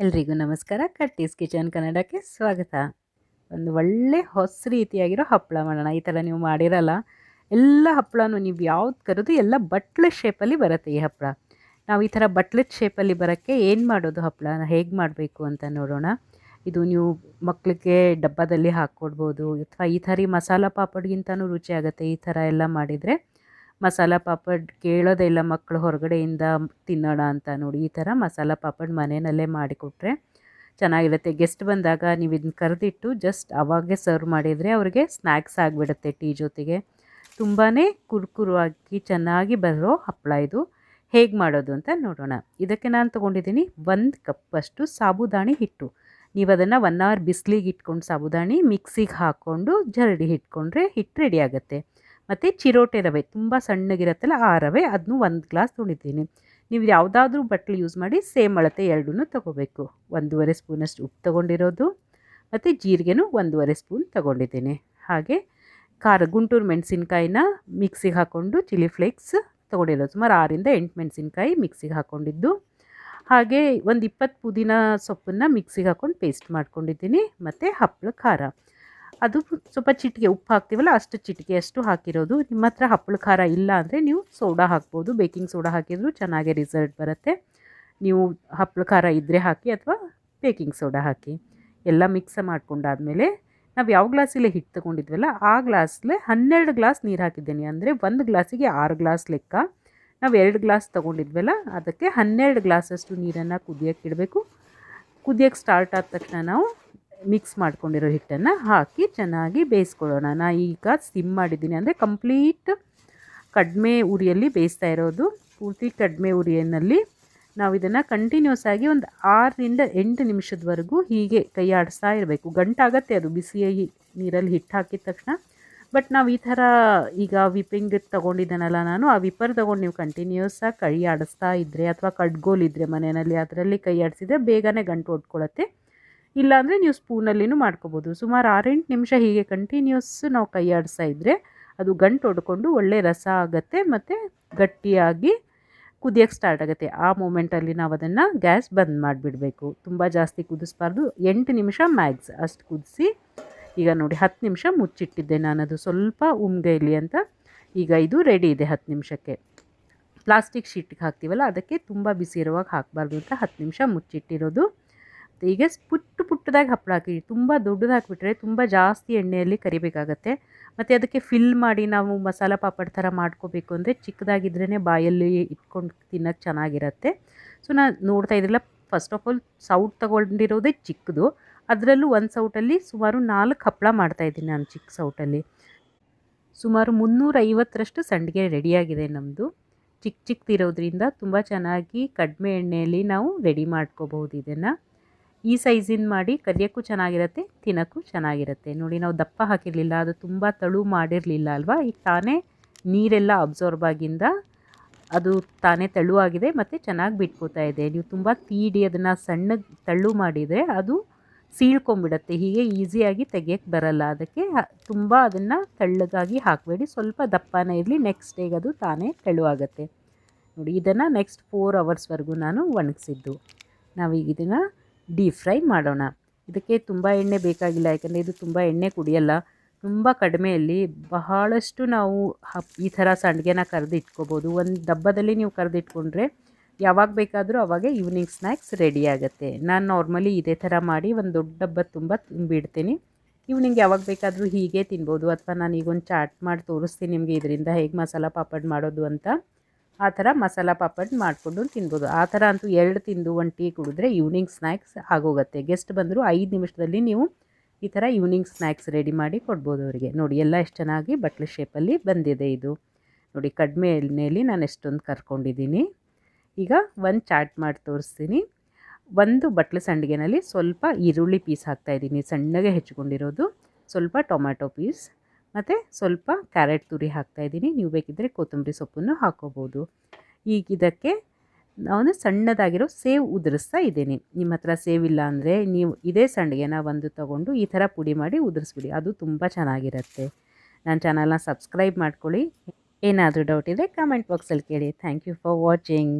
ಎಲ್ರಿಗೂ ನಮಸ್ಕಾರ. ಕಟ್ಟೀಸ್ ಕಿಚನ್ ಕನ್ನಡಕ್ಕೆ ಸ್ವಾಗತ. ಒಂದು ಒಳ್ಳೆ ಹೊಸ ರೀತಿಯಾಗಿರೋ ಹಪ್ಪಳ ಮಾಡೋಣ. ಈ ಥರ ನೀವು ಮಾಡಿರಲ್ಲ. ಎಲ್ಲ ಹಪ್ಪಳನೂ ನೀವು ಯಾವ್ದು ಕರೆದು ಎಲ್ಲ ಬಟ್ಲ ಶೇಪಲ್ಲಿ ಬರುತ್ತೆ ಈ ಹಪ್ಪಳ. ನಾವು ಈ ಥರ ಬಟ್ಲದ ಶೇಪಲ್ಲಿ ಬರೋಕ್ಕೆ ಏನು ಮಾಡೋದು ಹಪ್ಪಳ? ಹೇಗೆ ಮಾಡಬೇಕು ಅಂತ ನೋಡೋಣ. ಇದು ನೀವು ಮಕ್ಕಳಿಗೆ ಡಬ್ಬದಲ್ಲಿ ಹಾಕ್ಕೊಡ್ಬೋದು. ಅಥವಾ ಈ ಥರ ಮಸಾಲ ಪಾಪಡ್ಗಿಂತನೂ ರುಚಿ ಆಗುತ್ತೆ ಈ ಥರ ಎಲ್ಲ ಮಾಡಿದರೆ. ಮಸಾಲ ಪಾಪಡ್ ಕೇಳೋದೇ ಇಲ್ಲ ಮಕ್ಕಳು ಹೊರಗಡೆಯಿಂದ ತಿನ್ನೋಣ ಅಂತ ನೋಡಿ ಈ ಥರ ಮಸಾಲ ಪಾಪಡ್ ಮನೆಯಲ್ಲೇ ಮಾಡಿಕೊಟ್ರೆ ಚೆನ್ನಾಗಿರುತ್ತೆ. ಗೆಸ್ಟ್ ಬಂದಾಗ ನೀವು ಇದನ್ನ ಕರೆದಿಟ್ಟು ಜಸ್ಟ್ ಅವಾಗೆ ಸರ್ವ್ ಮಾಡಿದರೆ ಅವ್ರಿಗೆ ಸ್ನ್ಯಾಕ್ಸ್ ಆಗಿಬಿಡುತ್ತೆ ಟೀ ಜೊತೆಗೆ. ತುಂಬಾ ಕುರುಕುರುವಾಗಿ ಚೆನ್ನಾಗಿ ಬರೋ ಹಪ್ಪಳ ಇದು. ಹೇಗೆ ಮಾಡೋದು ಅಂತ ನೋಡೋಣ. ಇದಕ್ಕೆ ನಾನು ತೊಗೊಂಡಿದ್ದೀನಿ ಒಂದು ಕಪ್ಪಷ್ಟು ಸಾಬುದಾಣಿ ಹಿಟ್ಟು. ನೀವು ಅದನ್ನು ಒನ್ ಅವರ್ ಬಿಸಿಲಿಗೆ ಇಟ್ಕೊಂಡು ಸಾಬುದಾಣಿ ಮಿಕ್ಸಿಗೆ ಹಾಕ್ಕೊಂಡು ಜರಡಿ ಇಟ್ಕೊಂಡ್ರೆ ಹಿಟ್ಟು ರೆಡಿ ಆಗುತ್ತೆ. ಮತ್ತು ಚಿರೋಟೆ ರವೆ, ತುಂಬ ಸಣ್ಣಗಿರುತ್ತಲ್ಲ ಆ ರವೆ ಅದನ್ನು ಒಂದು ಗ್ಲಾಸ್ ತೊಳಿತೀನಿ ನೀವು ಯಾವುದಾದ್ರೂ ಬಟ್ಲು ಯೂಸ್ ಮಾಡಿ ಸೇಮ್ ಅಳತೆ ಎರಡೂ ತೊಗೋಬೇಕು. ಒಂದೂವರೆ ಸ್ಪೂನಷ್ಟು ಉಪ್ಪು ತೊಗೊಂಡಿರೋದು ಮತ್ತು ಜೀರಿಗೆನೂ ಒಂದೂವರೆ ಸ್ಪೂನ್ ತೊಗೊಂಡಿದ್ದೀನಿ. ಹಾಗೆ ಖಾರ, ಗುಂಟೂರು ಮೆಣಸಿನ್ಕಾಯಿನ ಮಿಕ್ಸಿಗೆ ಹಾಕ್ಕೊಂಡು ಚಿಲ್ಲಿ ಫ್ಲೇಕ್ಸ್ ತೊಗೊಂಡಿರೋದು. ಸುಮಾರು ಆರಿಂದ ಎಂಟು ಮೆಣಸಿನ್ಕಾಯಿ ಮಿಕ್ಸಿಗೆ ಹಾಕ್ಕೊಂಡಿದ್ದು ಹಾಗೆ ಒಂದು ಇಪ್ಪತ್ತು ಪುದೀನ ಸೊಪ್ಪನ್ನು ಮಿಕ್ಸಿಗೆ ಹಾಕ್ಕೊಂಡು ಪೇಸ್ಟ್ ಮಾಡ್ಕೊಂಡಿದ್ದೀನಿ. ಮತ್ತು ಹಪ್ಪಳ ಖಾರ. ಅದು ಸ್ವಲ್ಪ ಚಿಟಿಕೆ, ಉಪ್ಪು ಹಾಕ್ತೀವಲ್ಲ, ಅಷ್ಟು ಚಿಟಿಕೆಯಷ್ಟು ಹಾಕಿರೋದು. ನಿಮ್ಮ ಹತ್ರ ಹಪ್ಪಳ ಖಾರ ಇಲ್ಲ ಅಂದರೆ ನೀವು ಸೋಡಾ ಹಾಕ್ಬೋದು. ಬೇಕಿಂಗ್ ಸೋಡಾ ಹಾಕಿದರೂ ಚೆನ್ನಾಗೇ ರಿಸಲ್ಟ್ ಬರುತ್ತೆ. ನೀವು ಹಪ್ಪಳ ಖಾರ ಇದ್ದರೆ ಹಾಕಿ ಅಥವಾ ಬೇಕಿಂಗ್ ಸೋಡಾ ಹಾಕಿ. ಎಲ್ಲ ಮಿಕ್ಸ್ ಮಾಡ್ಕೊಂಡಾದಮೇಲೆ ನಾವು ಯಾವ ಗ್ಲಾಸಲ್ಲಿ ಹಿಟ್ಟು ತೊಗೊಂಡಿದ್ವಲ್ಲ, ಆ ಗ್ಲಾಸಲ್ಲೇ ಹನ್ನೆರಡು ಗ್ಲಾಸ್ ನೀರು ಹಾಕಿದ್ದೀನಿ. ಅಂದರೆ ಒಂದು ಗ್ಲಾಸಿಗೆ ಆರು ಗ್ಲಾಸ್ ಲೆಕ್ಕ. ನಾವು ಎರಡು ಗ್ಲಾಸ್ ತೊಗೊಂಡಿದ್ವಲ್ಲ, ಅದಕ್ಕೆ ಹನ್ನೆರಡು ಗ್ಲಾಸಷ್ಟು ನೀರನ್ನು ಕುದಿಯೋಕ್ಕೆ ಇಡಬೇಕು. ಕುದಿಯೋಕ್ಕೆ ಸ್ಟಾರ್ಟ್ ಆದ ತಕ್ಷಣ ನಾವು ಮಿಕ್ಸ್ ಮಾಡ್ಕೊಂಡಿರೋ ಹಿಟ್ಟನ್ನು ಹಾಕಿ ಚೆನ್ನಾಗಿ ಬೇಯಿಸ್ಕೊಳ್ಳೋಣ. ನಾನು ಈಗ ಸಿಮ್ ಮಾಡಿದ್ದೀನಿ. ಅಂದರೆ ಕಂಪ್ಲೀಟ್ ಕಡಿಮೆ ಉರಿಯಲ್ಲಿ ಬೇಯಿಸ್ತಾ ಇರೋದು. ಪೂರ್ತಿ ಕಡಿಮೆ ಉರಿಯಲ್ಲಿ ನಾವು ಇದನ್ನು ಕಂಟಿನ್ಯೂಸ್ ಆಗಿ ಒಂದು ಆರರಿಂದ ಎಂಟು ನಿಮಿಷದವರೆಗೂ ಹೀಗೆ ಕೈ ಆಡಿಸ್ತಾ ಇರಬೇಕು. ಗಂಟಾಗತ್ತೆ ಅದು ಬಿಸಿಯಾಗಿ ನೀರಲ್ಲಿ ಹಿಟ್ಟು ಹಾಕಿದ ತಕ್ಷಣ. ಬಟ್ ನಾವು ಈ ಥರ ಈಗ ವಿಪಿಂಗ್ ತೊಗೊಂಡಿದ್ದಾನಲ್ಲ ನಾನು. ಆ ವಿಪ್ಪರ್ ತೊಗೊಂಡು ನೀವು ಕಂಟಿನ್ಯೂಸ್ ಆಗಿ ಕೈ ಆಡಿಸ್ತಾ ಇದ್ದರೆ ಅಥವಾ ಕಡ್ಗೋಲಿದ್ದರೆ ಮನೆಯಲ್ಲಿ ಅದರಲ್ಲಿ ಕೈ ಆಡಿಸಿದ್ರೆ ಬೇಗನೆ ಗಂಟು ಹೊಡ್ಕೊಳ್ಳುತ್ತೆ ಇಲ್ಲಾಂದರೆ ನೀವು ಸ್ಪೂನಲ್ಲಿನೂ ಮಾಡ್ಕೋಬೋದು. ಸುಮಾರು ಆರೆಂಟು ನಿಮಿಷ ಹೀಗೆ ಕಂಟಿನ್ಯೂಸ್ ನಾವು ಕೈಯಾಡಿಸ್ತಾ ಇದ್ದರೆ ಅದು ಗಂಟು ಹೊಡ್ಕೊಂಡು ಒಳ್ಳೆ ರಸ ಆಗುತ್ತೆ ಮತ್ತು ಗಟ್ಟಿಯಾಗಿ ಕುದಿಯೋಕ್ಕೆ ಸ್ಟಾರ್ಟ್ ಆಗುತ್ತೆ. ಆ ಮೂಮೆಂಟಲ್ಲಿ ನಾವು ಅದನ್ನು ಗ್ಯಾಸ್ ಬಂದ್ ಮಾಡಿಬಿಡಬೇಕು. ತುಂಬ ಜಾಸ್ತಿ ಕುದಿಸ್ಬಾರ್ದು. ಎಂಟು ನಿಮಿಷ ಮ್ಯಾಕ್ಸ್ ಅಷ್ಟು ಕುದಿಸಿ ಈಗ ನೋಡಿ ಹತ್ತು ನಿಮಿಷ ಮುಚ್ಚಿಟ್ಟಿದ್ದೆ ನಾನು ಅದು ಸ್ವಲ್ಪ ಉಮ್ಗೈಲಿ ಅಂತ ಈಗ ಇದು ರೆಡಿ ಇದೆ ಹತ್ತು ನಿಮಿಷಕ್ಕೆ. ಪ್ಲಾಸ್ಟಿಕ್ ಶೀಟ್ಗೆ ಹಾಕ್ತೀವಲ್ಲ ಅದಕ್ಕೆ ತುಂಬ ಬಿಸಿ ಇರುವಾಗ ಹಾಕಬಾರ್ದು ಅಂತ ಹತ್ತು ನಿಮಿಷ ಮುಚ್ಚಿಟ್ಟಿರೋದು. ಈಗ ಪುಟ್ಟು ಪುಟ್ಟದಾಗಿ ಹಪ್ಪಳ ಹಾಕಿ, ತುಂಬ ದೊಡ್ಡದು ಹಾಕಿಬಿಟ್ರೆ ತುಂಬ ಜಾಸ್ತಿ ಎಣ್ಣೆಯಲ್ಲಿ ಕರಿಬೇಕಾಗತ್ತೆ. ಮತ್ತು ಅದಕ್ಕೆ ಫಿಲ್ ಮಾಡಿ ನಾವು ಮಸಾಲ ಪಾಪಡ್ ಥರ ಮಾಡ್ಕೋಬೇಕು ಅಂದರೆ ಚಿಕ್ಕದಾಗಿದ್ರೇ ಬಾಯಲ್ಲಿ ಇಟ್ಕೊಂಡು ತಿನ್ನೋಕ್ಕೆ ಚೆನ್ನಾಗಿರತ್ತೆ. ಸೊ ನಾನು ನೋಡ್ತಾ ಇದ್ರಲ್ಲ ಫಸ್ಟ್ ಆಫ್ ಆಲ್ ಸೌಟ್ ತೊಗೊಂಡಿರೋದೇ ಚಿಕ್ಕದು. ಅದರಲ್ಲೂ ಒಂದು ಸೌಟಲ್ಲಿ ಸುಮಾರು ನಾಲ್ಕು ಹಪ್ಪಳ ಮಾಡ್ತಾಯಿದ್ದೀನಿ ನಾನು ಚಿಕ್ಕ ಸೌಟಲ್ಲಿ ಸುಮಾರು ಮುನ್ನೂರೈವತ್ತರಷ್ಟು ಸಂಡಿಗೆ ರೆಡಿಯಾಗಿದೆ ನಮ್ಮದು ಚಿಕ್ಕ ಚಿಕ್ಕದಿರೋದ್ರಿಂದ ತುಂಬ ಚೆನ್ನಾಗಿ ಕಡಿಮೆ ಎಣ್ಣೆಯಲ್ಲಿ ನಾವು ರೆಡಿ ಮಾಡ್ಕೋಬಹುದು ಇದನ್ನು. ಈ ಸೈಜಿನ ಮಾಡಿ ಕರಿಯೋಕ್ಕೂ ಚೆನ್ನಾಗಿರುತ್ತೆ, ತಿನ್ನೋಕ್ಕೂ ಚೆನ್ನಾಗಿರುತ್ತೆ. ನೋಡಿ, ನಾವು ದಪ್ಪ ಹಾಕಿರಲಿಲ್ಲ, ಅದು ತುಂಬ ತಳು ಮಾಡಿರಲಿಲ್ಲ ಅಲ್ವಾ? ಈಗ ತಾನೇ ನೀರೆಲ್ಲ ಅಬ್ಸಾರ್ಬ್ ಆಗಿಂದ ಅದು ತಾನೇ ತೆಳುವಾಗಿದೆ ಮತ್ತು ಚೆನ್ನಾಗಿ ಬಿಟ್ಕೋತಾ ಇದೆ. ನೀವು ತುಂಬ ತೀಡಿ ಅದನ್ನು ಸಣ್ಣಗೆ ತಳ್ಳು ಮಾಡಿದರೆ ಅದು ಸೀಳ್ಕೊಂಬಿಡುತ್ತೆ ಹೀಗೆ ಈಸಿಯಾಗಿ ತೆಗಿಯೋಕ್ಕೆ ಬರಲ್ಲ. ಅದಕ್ಕೆ ತುಂಬ ಅದನ್ನು ತಳ್ಳಗಾಗಿ ಹಾಕಬೇಡಿ. ಸ್ವಲ್ಪ ದಪ್ಪನೇ ಇರಲಿ ನೆಕ್ಸ್ಟ್ ಡೇಗೆ ಅದು ತಾನೇ ತೆಳುವಾಗತ್ತೆ ನೋಡಿ, ಇದನ್ನು ನೆಕ್ಸ್ಟ್ ಫೋರ್ ಅವರ್ಸ್ವರೆಗೂ ನಾನು ಒಣಗಿಸಿದ್ದು. ನಾವೀಗ ಇದನ್ನು ಡೀಪ್ ಫ್ರೈ ಮಾಡೋಣ. ಇದಕ್ಕೆ ತುಂಬ ಎಣ್ಣೆ ಬೇಕಾಗಿಲ್ಲ, ಯಾಕಂದರೆ ಇದು ತುಂಬ ಎಣ್ಣೆ ಕುಡಿಯಲ್ಲ. ತುಂಬ ಕಡಿಮೆಯಲ್ಲಿ ಬಹಳಷ್ಟು ನಾವು ಈ ಥರ ಸಂಡಿಗೆನ ಕರೆದು ಇಟ್ಕೋಬೋದು ಒಂದು ಡಬ್ಬದಲ್ಲಿ ನೀವು ಕರೆದಿಟ್ಕೊಂಡ್ರೆ ಯಾವಾಗ ಬೇಕಾದರೂ ಅವಾಗ ಈವ್ನಿಂಗ್ ಸ್ನ್ಯಾಕ್ಸ್ ರೆಡಿ ಆಗುತ್ತೆ. ನಾನು ನಾರ್ಮಲಿ ಇದೇ ಥರ ಮಾಡಿ ಒಂದು ದೊಡ್ಡ ಡಬ್ಬ ತುಂಬ ತುಂಬಿಡ್ತೀನಿ. ಈವ್ನಿಂಗ್ ಯಾವಾಗ ಬೇಕಾದರೂ ಹೀಗೆ ತಿನ್ಬೋದು. ಅಥವಾ ನಾನು ಈಗೊಂದು ಚಾಟ್ ಮಾಡಿ ತೋರಿಸ್ತೀನಿ ನಿಮಗೆ ಇದರಿಂದ ಹೇಗೆ ಮಸಾಲ ಪಾಪಡ್ ಮಾಡೋದು ಅಂತ. ಆ ಥರ ಮಸಾಲ ಪಾಪಡ್ ಮಾಡಿಕೊಂಡು ತಿನ್ಬೋದು. ಆ ಥರ ಅಂತೂ ಎರಡು ತಿಂದು ಒಂದು ಟೀ ಕುಡಿದ್ರೆ ಈವ್ನಿಂಗ್ ಸ್ನ್ಯಾಕ್ಸ್ ಆಗೋಗುತ್ತೆ. ಗೆಸ್ಟ್ ಬಂದರೂ ಐದು ನಿಮಿಷದಲ್ಲಿ ನೀವು ಈ ಥರ ಈವ್ನಿಂಗ್ ಸ್ನ್ಯಾಕ್ಸ್ ರೆಡಿ ಮಾಡಿ ಕೊಡ್ಬೋದು ಅವರಿಗೆ. ನೋಡಿ, ಎಲ್ಲ ಎಷ್ಟು ಚೆನ್ನಾಗಿ ಬಟ್ಲು ಶೇಪಲ್ಲಿ ಬಂದಿದೆ ಇದು. ನೋಡಿ, ಕಡಿಮೆ ಎಣ್ಣೆಯಲ್ಲಿ ನಾನು ಎಷ್ಟೊಂದು ಕರ್ಕೊಂಡಿದ್ದೀನಿ. ಈಗ ಒಂದು ಚಾಟ್ ಮಾಡಿ ತೋರಿಸ್ತೀನಿ. ಒಂದು ಬಟ್ಲು ಸಂಡಿಗೆನಲ್ಲಿ ಸ್ವಲ್ಪ ಈರುಳ್ಳಿ ಪೀಸ್ ಹಾಕ್ತಾಯಿದ್ದೀನಿ ಸಣ್ಣಗೆ ಹೆಚ್ಕೊಂಡಿರೋದು. ಸ್ವಲ್ಪ ಟೊಮ್ಯಾಟೊ ಪೀಸ್ ಮತ್ತು ಸ್ವಲ್ಪ ಕ್ಯಾರೆಟ್ ತುರಿ ಹಾಕ್ತಾಯಿದ್ದೀನಿ ನೀವು ಬೇಕಿದ್ದರೆ ಕೊತ್ತಂಬರಿ ಸೊಪ್ಪನ್ನು ಹಾಕೋಬೋದು. ಈಗ ಇದಕ್ಕೆ ನಾನು ಸಣ್ಣದಾಗಿರೋ ಸೇವ್ ಉದುರಿಸ್ತಾ ಇದ್ದೀನಿ. ನಿಮ್ಮ ಹತ್ರ ಸೇವ್ ಇಲ್ಲ ಅಂದರೆ ನೀವು ಇದೇ ಸಂಡಿಗೆನ ಒಂದು ತಗೊಂಡು ಈ ಥರ ಪುಡಿ ಮಾಡಿ ಉದುರಿಸ್ಬಿಡಿ. ಅದು ತುಂಬ ಚೆನ್ನಾಗಿರುತ್ತೆ. ನನ್ನ ಚಾನಲ್ನ ಸಬ್ಸ್ಕ್ರೈಬ್ ಮಾಡ್ಕೊಳ್ಳಿ. ಏನಾದರೂ ಡೌಟ್ ಇದೆ ಕಮೆಂಟ್ ಬಾಕ್ಸಲ್ಲಿ ಕೇಳಿ. Thank you for watching